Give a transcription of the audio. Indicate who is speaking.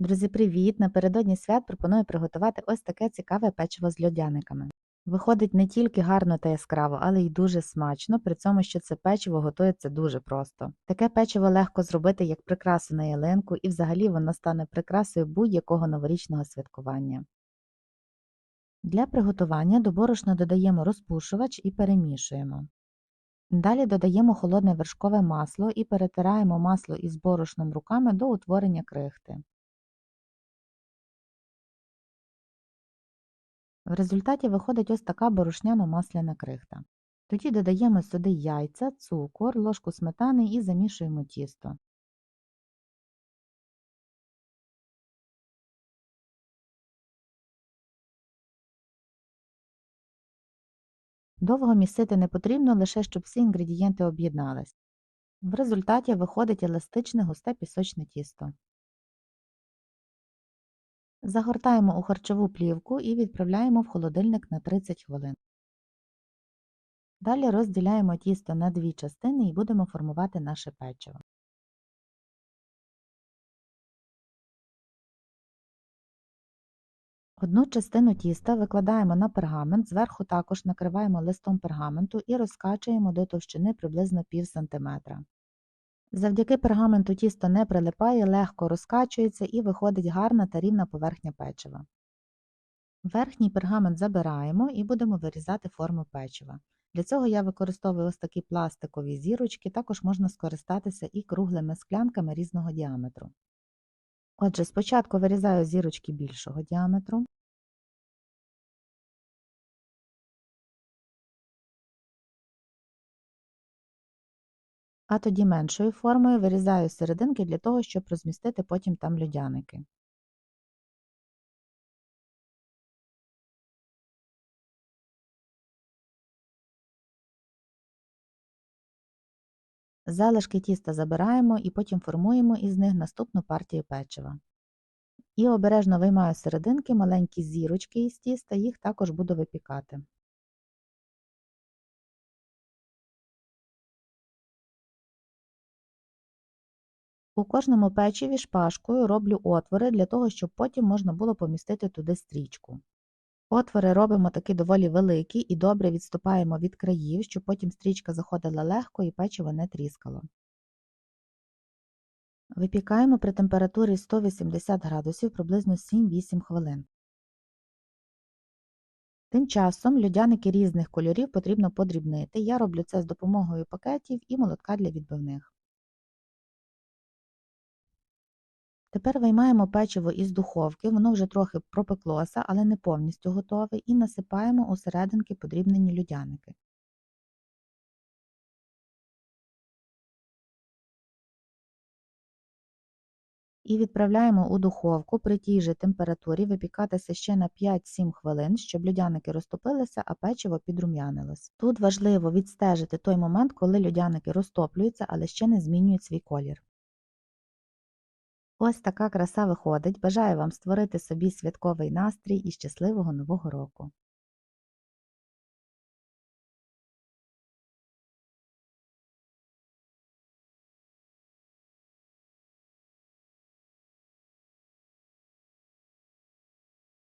Speaker 1: Друзі, привіт! Напередодні свят пропоную приготувати ось таке цікаве печиво з льодяниками. Виходить не тільки гарно та яскраво, але й дуже смачно, при цьому, що це печиво готується дуже просто. Таке печиво легко зробити як прикрасу на ялинку, і взагалі воно стане прикрасою будь-якого новорічного святкування. Для приготування до борошна додаємо розпушувач і перемішуємо. Далі додаємо холодне вершкове масло і перетираємо масло із борошном руками до утворення крихти. В результаті виходить ось така борошняно-масляна крихта. Тоді додаємо сюди яйця, цукор, ложку сметани і замішуємо тісто. Довго місити не потрібно, лише щоб всі інгредієнти об'єднались. В результаті виходить еластичне густе пісочне тісто. Загортаємо у харчову плівку і відправляємо в холодильник на 30 хвилин. Далі розділяємо тісто на дві частини і будемо формувати наше печиво. Одну частину тіста викладаємо на пергамент, зверху також накриваємо листом пергаменту і розкачуємо до товщини приблизно пів сантиметра. Завдяки пергаменту тісто не прилипає, легко розкачується і виходить гарна та рівна поверхня печива. Верхній пергамент забираємо і будемо вирізати форму печива. Для цього я використовую ось такі пластикові зірочки, також можна скористатися і круглими склянками різного діаметру. Отже, спочатку вирізаю зірочки більшого діаметру. А тоді меншою формою вирізаю серединки для того, щоб розмістити потім там льодяники. Залишки тіста забираємо і потім формуємо із них наступну партію печива. І обережно виймаю серединки маленькі зірочки із тіста, їх також буду випікати. У кожному печиві шпажкою роблю отвори для того, щоб потім можна було помістити туди стрічку. Отвори робимо такі доволі великі і добре відступаємо від країв, щоб потім стрічка заходила легко і печиво не тріскало. Випікаємо при температурі 180 градусів приблизно 7-8 хвилин. Тим часом льодяники різних кольорів потрібно подрібнити. Я роблю це з допомогою пакетів і молотка для відбивних. Тепер виймаємо печиво із духовки, воно вже трохи пропеклося, але не повністю готове, і насипаємо у серединки подрібнені льодяники. І відправляємо у духовку при тій же температурі випікатися ще на 5-7 хвилин, щоб льодяники розтопилися, а печиво підрум'янилось. Тут важливо відстежити той момент, коли льодяники розтоплюються, але ще не змінюють свій колір. Ось така краса виходить. Бажаю вам створити собі святковий настрій і щасливого нового року!